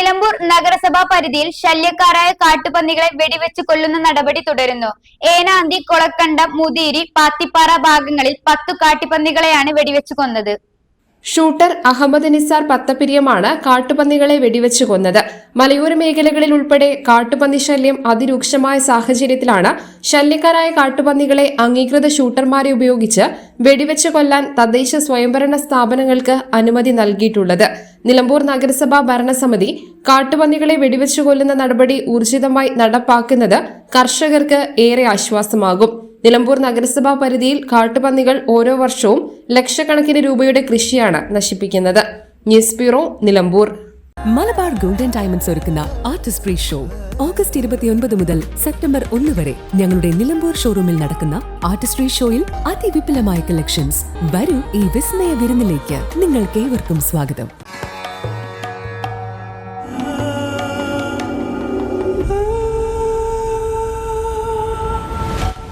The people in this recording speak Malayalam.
നിലമ്പൂർ നഗരസഭാ പരിധിയിൽ ശല്യക്കാരായ കാട്ടുപന്നികളെ വെടിവെച്ച് കൊല്ലുന്ന നടപടി തുടരുന്നു. ഏനാന്തി കൊളക്കണ്ടം മുതിരി പാത്തിപ്പാറ ഭാഗങ്ങളിൽ പത്തു കാട്ടുപന്നികളെയാണ് വെടിവെച്ച് കൊന്നത്. ഷൂട്ടർ അഹമ്മദ് നിസാർ പത്തപ്പിരിയമാണ് കാട്ടുപന്നികളെ വെടിവെച്ച് കൊന്നത്. മലയോര മേഖലകളിൽ ഉൾപ്പെടെ കാട്ടുപന്നി ശല്യം അതിരൂക്ഷമായ സാഹചര്യത്തിലാണ് ശല്യക്കാരായ കാട്ടുപന്നികളെ അംഗീകൃത ഷൂട്ടർമാരെ ഉപയോഗിച്ച് വെടിവെച്ച് കൊല്ലാൻ തദ്ദേശ സ്വയംഭരണ സ്ഥാപനങ്ങൾക്ക് അനുമതി നൽകിയിട്ടുള്ളത്. നിലമ്പൂർ നഗരസഭാ ഭരണസമിതി കാട്ടുപന്നികളെ വെടിവെച്ച് കൊല്ലുന്ന നടപടി ഊർജിതമായി നടപ്പാക്കുന്നത് കർഷകർക്ക് ഏറെ ആശ്വാസമാകും. നിലമ്പൂർ നഗരസഭാ പരിധിയിൽ കാട്ടുപന്നികൾ ഓരോ വർഷവും ലക്ഷക്കണക്കിന് രൂപയുടെ കൃഷിയാണ് നശിപ്പിക്കുന്നത്. News bureau Nilambur. Malabar golden diamonds ഒരുക്കുന്ന ആർട്ടിസ്റ്റ് ഫ്രീ ഷോ. ഓഗസ്റ്റ് ഇരുപത്തിയൊൻപത് മുതൽ സെപ്റ്റംബർ ഒന്ന് വരെ ഞങ്ങളുടെ നിലമ്പൂർ ഷോറൂമിൽ നടക്കുന്ന ആർട്ടിസ്റ്റ് ഫ്രീ ഷോയിൽ അതിവിപുലമായ കളക്ഷൻസ്. വരൂ ഈ വിസ്മയ വിരുന്നിലേക്ക്. നിങ്ങൾക്ക് ഏവർക്കും സ്വാഗതം.